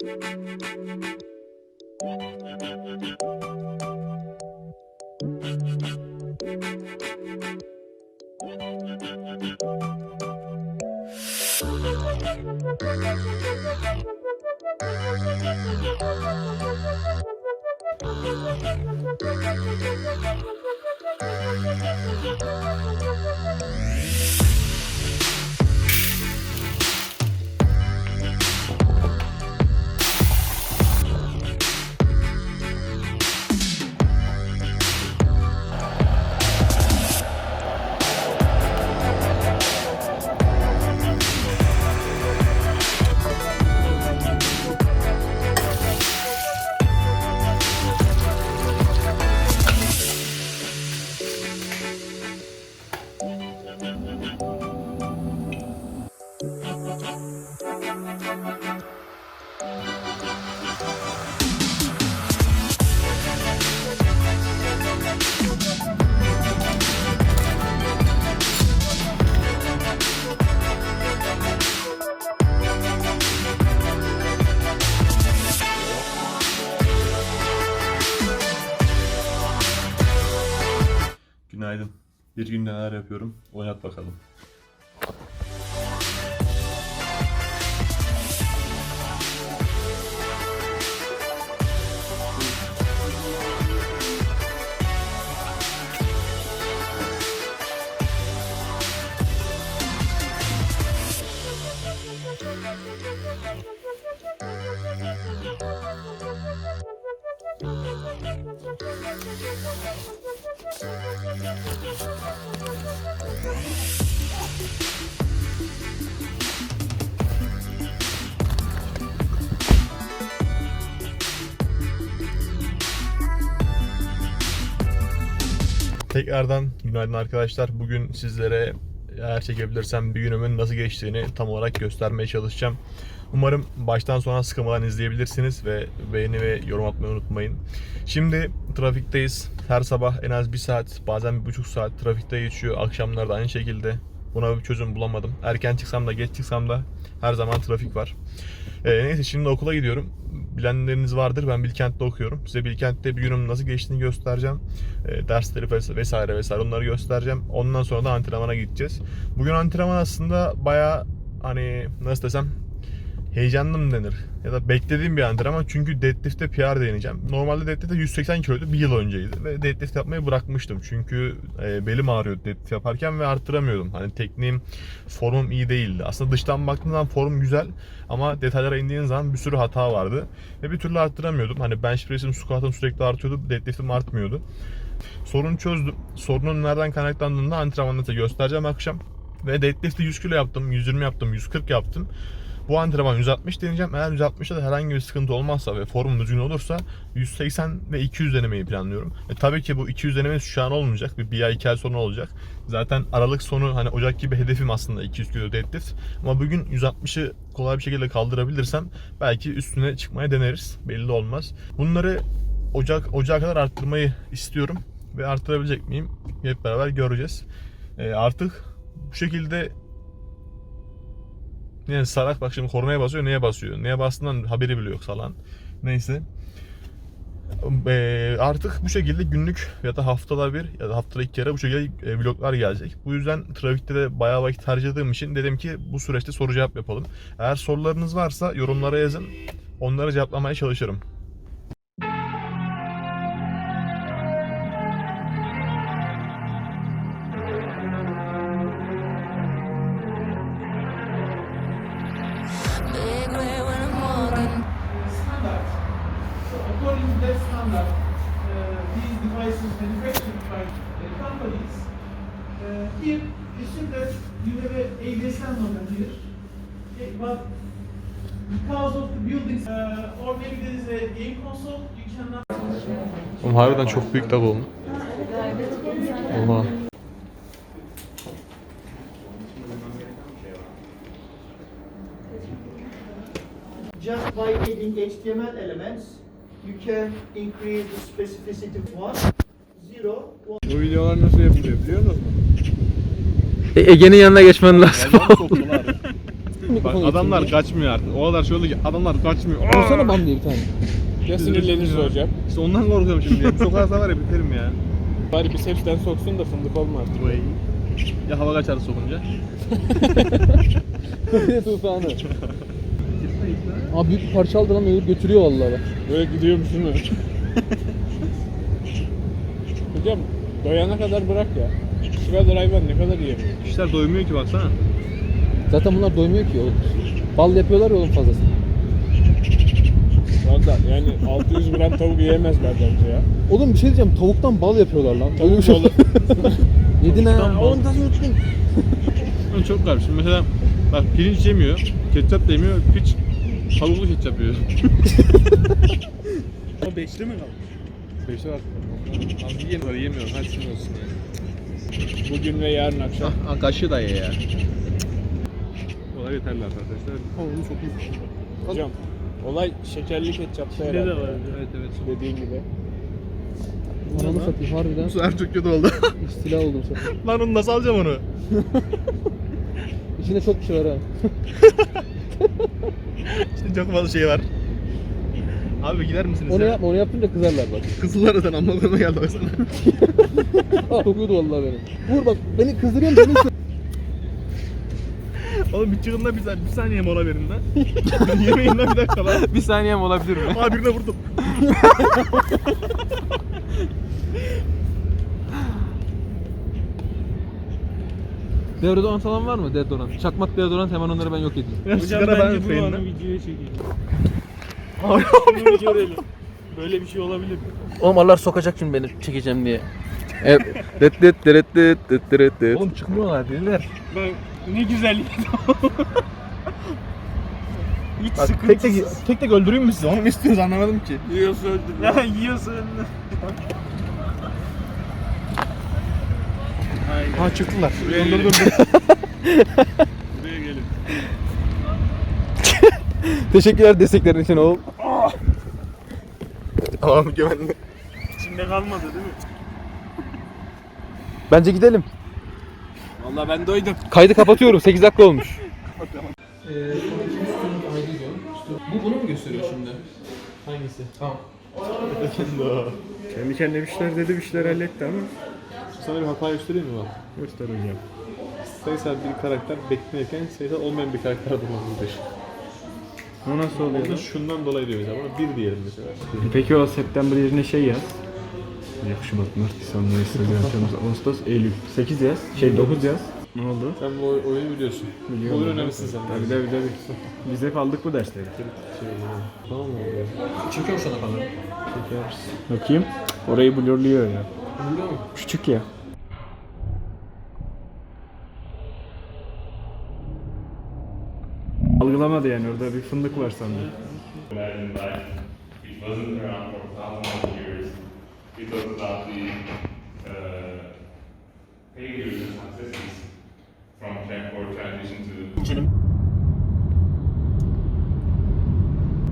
Günaydın. Bir gün neler yapıyorum? Oynat bakalım. Tekrardan günaydın arkadaşlar. Bugün sizlere eğer çekebilirsem bir günümün nasıl geçtiğini tam olarak göstermeye çalışacağım. Umarım baştan sona sıkılmadan izleyebilirsiniz ve beğeni ve yorum atmayı unutmayın. Şimdi trafikteyiz. Her sabah en az bir saat, bazen bir buçuk saat trafikte geçiyor. Akşamlarda aynı şekilde. Buna bir çözüm bulamadım. Erken çıksam da geç çıksam da her zaman trafik var. Ee, neyse şimdi okula gidiyorum. Bilenleriniz vardır. Ben Bilkent'te okuyorum. Size Bilkent'te bir günüm nasıl geçtiğini göstereceğim. Ee, dersleri ves- vesaire vesaire onları göstereceğim. Ondan sonra da antrenmana gideceğiz. Bugün antrenman aslında baya hani nasıl desem heyecanlı mı denir? Ya da beklediğim bir antrenman çünkü deadlift'te PR deneyeceğim. Normalde deadlift'te 180 kiloydu bir yıl önceydi ve deadlift yapmayı bırakmıştım. Çünkü e, belim ağrıyordu deadlift yaparken ve arttıramıyordum. Hani tekniğim, formum iyi değildi. Aslında dıştan baktığım zaman form güzel ama detaylara indiğin zaman bir sürü hata vardı. Ve bir türlü arttıramıyordum. Hani bench press'im, squat'ım sürekli artıyordu, deadlift'im artmıyordu. Sorunu çözdüm. Sorunun nereden kaynaklandığını da antrenmanda göstereceğim akşam. Ve deadlift'i 100 kilo yaptım, 120 yaptım, 140 yaptım. Bu antrenman 160 deneyeceğim. Eğer 160'da da herhangi bir sıkıntı olmazsa ve formum düzgün olursa 180 ve 200 denemeyi planlıyorum. E, tabii ki bu 200 denemesi şu an olmayacak. Bir, bir ay iki ay sonra olacak. Zaten Aralık sonu hani Ocak gibi hedefim aslında 200 kilo deadlift. Ama bugün 160'ı kolay bir şekilde kaldırabilirsem belki üstüne çıkmaya deneriz. Belli olmaz. Bunları Ocak Ocağa kadar arttırmayı istiyorum ve arttırabilecek miyim? Hep beraber göreceğiz. E, artık bu şekilde yani salak bak şimdi kornaya basıyor neye basıyor? Neye bastığından haberi bile yok salan. Neyse. Ee, artık bu şekilde günlük ya da haftada bir ya da haftada iki kere bu şekilde e, vloglar gelecek. Bu yüzden trafikte de bayağı vakit harcadığım için dedim ki bu süreçte soru cevap yapalım. Eğer sorularınız varsa yorumlara yazın. Onları cevaplamaya çalışırım. Oğlum harbiden çok büyük tabi oğlum. Oha. Just by adding HTML elements, you can increase the specificity of one, zero, one. Bu videolar nasıl yapılıyor biliyor musun? E, Ege'nin yanına geçmen lazım. mikrofonu adamlar kaçmıyor artık. O kadar oldu ki adamlar kaçmıyor. ya. Vursana bam diye bir tane. Ya sinirlenirse hocam. İşte ondan korkuyorum şimdi. Sokarsa var ya biterim ya. Bari bisepsten soksun da fındık olma artık. Vay. Ya hava kaçar sokunca. Ne tufanı. Abi büyük bir parça aldı lan öyle götürüyor vallahi bak. Böyle gidiyormuş değil mi? hocam doyana kadar bırak ya. Şu kadar hayvan ne kadar yiyemiyor. İşler doymuyor ki baksana. Zaten bunlar doymuyor ki oğlum. Bal yapıyorlar ya oğlum fazlası. Valla yani 600 gram tavuk yiyemezler bence ya. Oğlum bir şey diyeceğim tavuktan bal yapıyorlar lan. Öyle bir şey balı. Yedin ha. Tavuktan bal. Unuttun? Ben çok garip. Şimdi mesela bak pirinç yemiyor, ketçap da yemiyor, piç tavuklu ketçap yiyor. O beşli mi kaldı? Beşte var. Az yiyemiyor, yemiyorum. Hadi şimdi olsun yani. Bugün ve yarın akşam. Ah, kaşığı da ye ya. Olay yeterli arkadaşlar. Oğlum çok iyi. Hocam olay şekerli ketçapta herhalde. ya. Evet evet. Dediğin gibi. Ananı satayım harbiden. Bu sefer çok kötü oldu. İstila oldum sana. Lan onu nasıl alacağım onu? İçinde çok bir şey var ha. Şimdi çok fazla şey var. Abi gider misiniz Onu ya? yapma onu yapınca kızarlar bak. Kızıllar zaten amma geldi baksana. Ah kokuyordu vallahi beni. Vur bak beni kızdırıyorsun Oğlum bir çıkın da bir, saniye, bir saniye mola verin lan. Yemeyin lan bir dakika lan. Bir saniye mi olabilir mi? Aa birine vurdum. Deodorant falan var mı? Deodorant. Çakmak deodorant hemen onları ben yok edeyim. Ya sigara ben üfleyin lan. videoya çekeyim. Bunu bir görelim. Böyle bir şey olabilir mi? Oğlum Allah sokacak şimdi beni çekeceğim diye. Evet. Dıt dıt dırıt dıt dıt dırıt dıt. Oğlum çıkmıyorlar deliler. Ben ne güzel Hiç Bak tek tek, tek tek öldüreyim mi sizi? Onu mu istiyoruz anlamadım ki. Yiyorsa öldür. Ya yiyorsa öldür. Ha çıktılar. Buraya dur dur dur. Buraya gelin. Teşekkürler desteklerin için oğlum. Tamam güvenli. İçinde kalmadı değil mi? Bence gidelim. Vallahi ben doydum. Kaydı kapatıyorum. 8 dakika olmuş. Bu bunu mu gösteriyor şimdi? Hangisi? Tamam. Kendi kendine bir şeyler dedi bir şeyler halletti ama. Sana bir hata göstereyim mi bak? Göster hocam. Sayısal bir karakter beklenirken sayısal olmayan bir karakter bulunmalıdır. O nasıl oluyor? Bunu şundan dolayı diyor mesela. Buna bir diyelim mesela. Peki o September yerine şey yaz. Yok Şubat, Mart, Nisan, Mayıs, Haziran, Temmuz, Ağustos, Eylül. 8 yaz. Şey 9 yaz. Ne oldu? Sen bu oy- oyunu biliyorsun. Biliyorum. Bu oyun önemlisin sen. Tabii tabii tabii. Biz hep aldık bu dersleri. Şey. Tamam mı? Mu sana kamera? Bakayım. Orayı blurluyor ya. Biliyor musun? Küçük ya. Algılamadı yani orada bir fındık var sandım. imagine like it wasn't around for thousands of years. It was about the uh, failures and successes from or transition to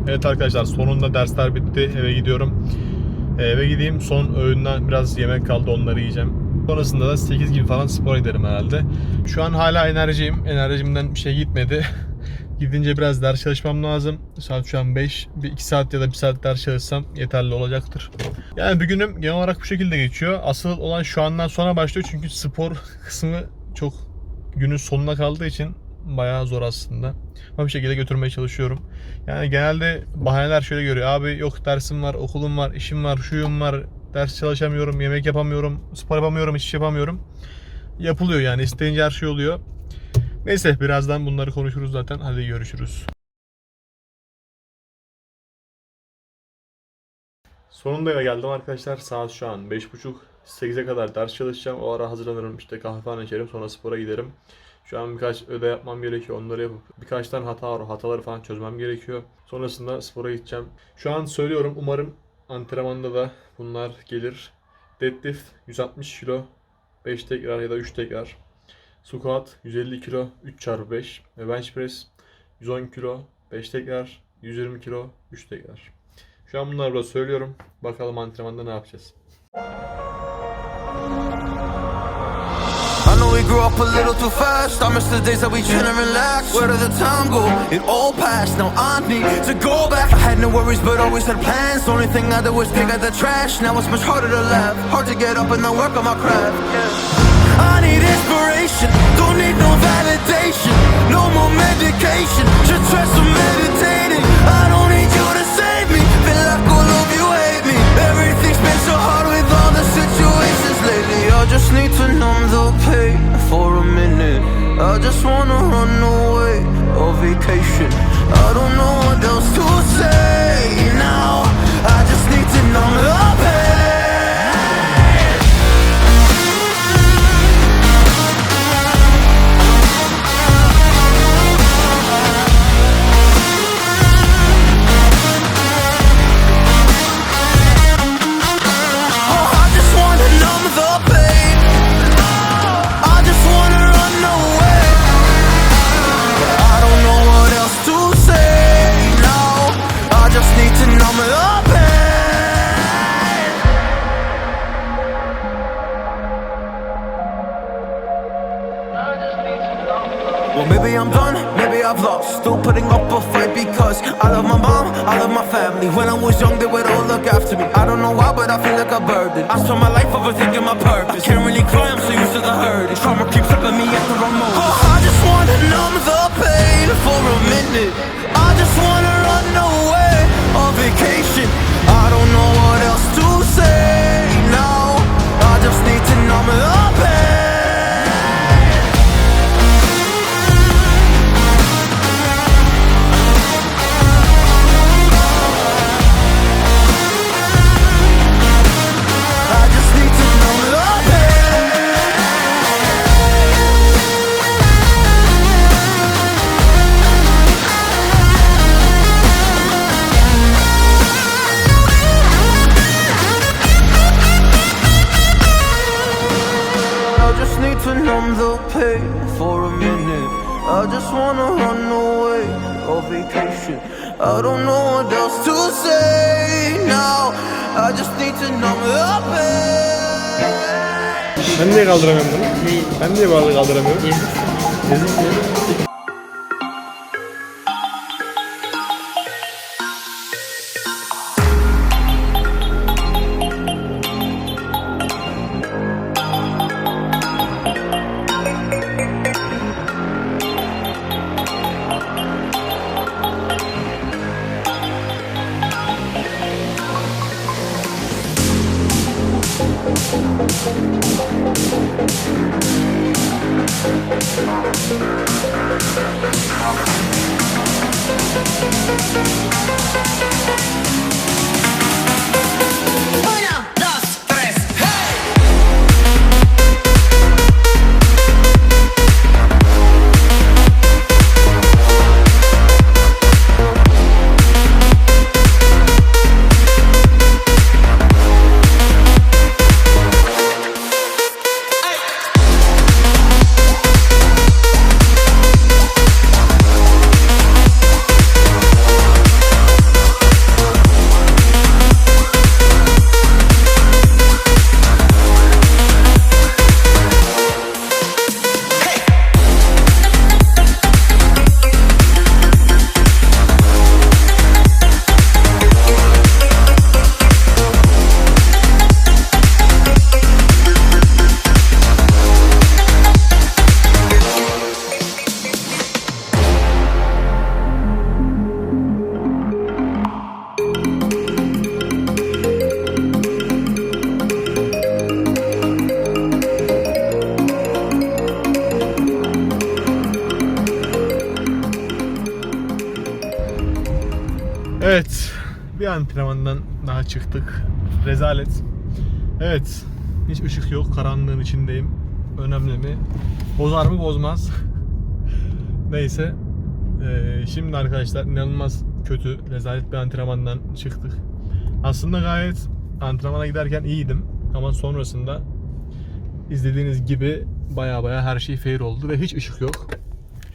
Evet arkadaşlar sonunda dersler bitti. Eve gidiyorum. Eve gideyim. Son öğünden biraz yemek kaldı onları yiyeceğim. Sonrasında da 8 gibi falan spora giderim herhalde. Şu an hala enerjiyim. Enerjimden bir şey gitmedi. Gidince biraz ders çalışmam lazım. Saat şu an 5. Bir 2 saat ya da 1 saat ders çalışsam yeterli olacaktır. Yani bir günüm genel olarak bu şekilde geçiyor. Asıl olan şu andan sonra başlıyor. Çünkü spor kısmı çok günün sonuna kaldığı için bayağı zor aslında. Ama bir şekilde götürmeye çalışıyorum. Yani genelde bahaneler şöyle görüyor. Abi yok dersim var, okulum var, işim var, şuyum var, ders çalışamıyorum, yemek yapamıyorum, spor yapamıyorum, iş yapamıyorum. Yapılıyor yani isteyince her şey oluyor. Neyse birazdan bunları konuşuruz zaten. Hadi görüşürüz. Sonunda eve geldim arkadaşlar. Saat şu an 5.30. 8'e kadar ders çalışacağım. O ara hazırlanırım. işte kahve falan içerim. Sonra spora giderim. Şu an birkaç ödev yapmam gerekiyor. Onları yapıp birkaç tane hata var. Hataları falan çözmem gerekiyor. Sonrasında spora gideceğim. Şu an söylüyorum. Umarım antrenmanda da bunlar gelir. Deadlift 160 kilo 5 tekrar ya da 3 tekrar. Squat 150 kilo 3 çarpı 5 ve bench press 110 kilo 5 tekrar 120 kilo 3 tekrar. Şu an bunları burada söylüyorum. Bakalım antrenmanda ne yapacağız. We grew up a little too fast. I miss the days that we chill and relax. Where did the time go? It all passed. Now I need to go back. I had no worries, but always had plans. Only thing I did was pick at the trash. Now it's much harder to laugh. Hard to get up and then work on my craft. Yeah. I need inspiration. Don't need no validation. No more medication. Just try some meditating. I don't need you to save me. Feel like all of you hate me. Everything's been so hard with all the situations lately. I just need to numb the pain for a minute. I just wanna run away on vacation. I don't know what else to say don't know why, but I feel like a burden. I spend my life overthinking my purpose. Can't really climb, so used to the hurt. Trauma keeps Ben niye kaldıramıyorum bunu? Ben niye bağlı kaldıramıyorum? Eziksin. Evet. Antrenmandan daha çıktık. Rezalet. Evet. Hiç ışık yok. Karanlığın içindeyim. Önemli mi? Bozar mı bozmaz. Neyse. Ee, şimdi arkadaşlar inanılmaz kötü, rezalet bir antrenmandan çıktık. Aslında gayet antrenmana giderken iyiydim. Ama sonrasında izlediğiniz gibi baya baya her şey fair oldu ve hiç ışık yok.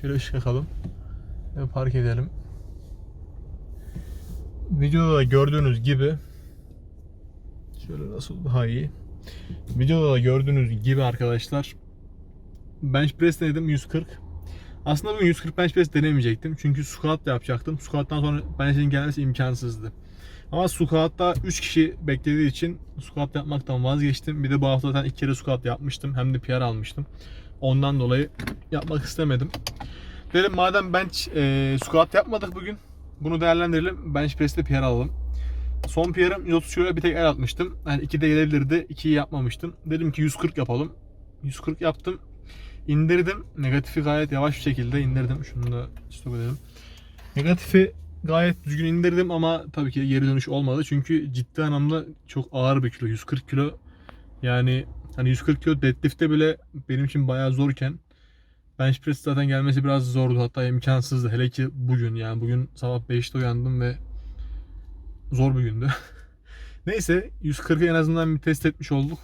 Şöyle ışık yakalım. Ve park edelim. Videoda da gördüğünüz gibi şöyle nasıl daha iyi. Videoda da gördüğünüz gibi arkadaşlar bench press denedim 140. Aslında bugün 140 bench press denemeyecektim. Çünkü squat da yapacaktım. Squat'tan sonra bench'in gelmesi imkansızdı. Ama squat'ta 3 kişi beklediği için squat yapmaktan vazgeçtim. Bir de bu hafta zaten iki kere squat yapmıştım. Hem de PR almıştım. Ondan dolayı yapmak istemedim. Dedim madem bench e, squat yapmadık bugün. Bunu değerlendirelim. Bench press'te PR alalım. Son PR'ım 130 kilo bir tek el atmıştım. Yani 2 de gelebilirdi. 2'yi yapmamıştım. Dedim ki 140 yapalım. 140 yaptım. İndirdim. Negatifi gayet yavaş bir şekilde indirdim. Şunu da stop edelim. Negatifi gayet düzgün indirdim ama tabii ki geri dönüş olmadı. Çünkü ciddi anlamda çok ağır bir kilo. 140 kilo. Yani hani 140 kilo deadlift'te bile benim için bayağı zorken bench press zaten gelmesi biraz zordu. Hatta imkansızdı. Hele ki bugün yani bugün sabah 5'te uyandım ve zor bir gündü. Neyse 140'ı en azından bir test etmiş olduk.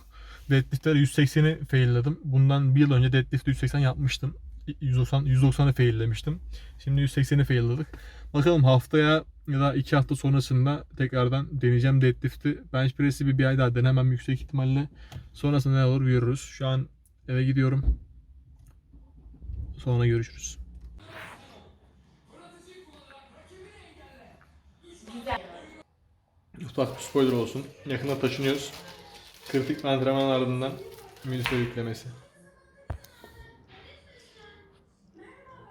Deadlift'ler 180'i failledim. Bundan bir yıl önce deadlift'te 180 yapmıştım. 190 190'ı faillemiştim. Şimdi 180'i failledik. Bakalım haftaya ya da 2 hafta sonrasında tekrardan deneyeceğim deadlift'i. Bench press'i bir, bir ay daha denemem yüksek ihtimalle. Sonrasında ne olur görürüz. Şu an eve gidiyorum. Sonra görüşürüz. Ufak bir spoiler olsun. Yakında taşınıyoruz. Kritik bir antrenman ardından Milföy yüklemesi.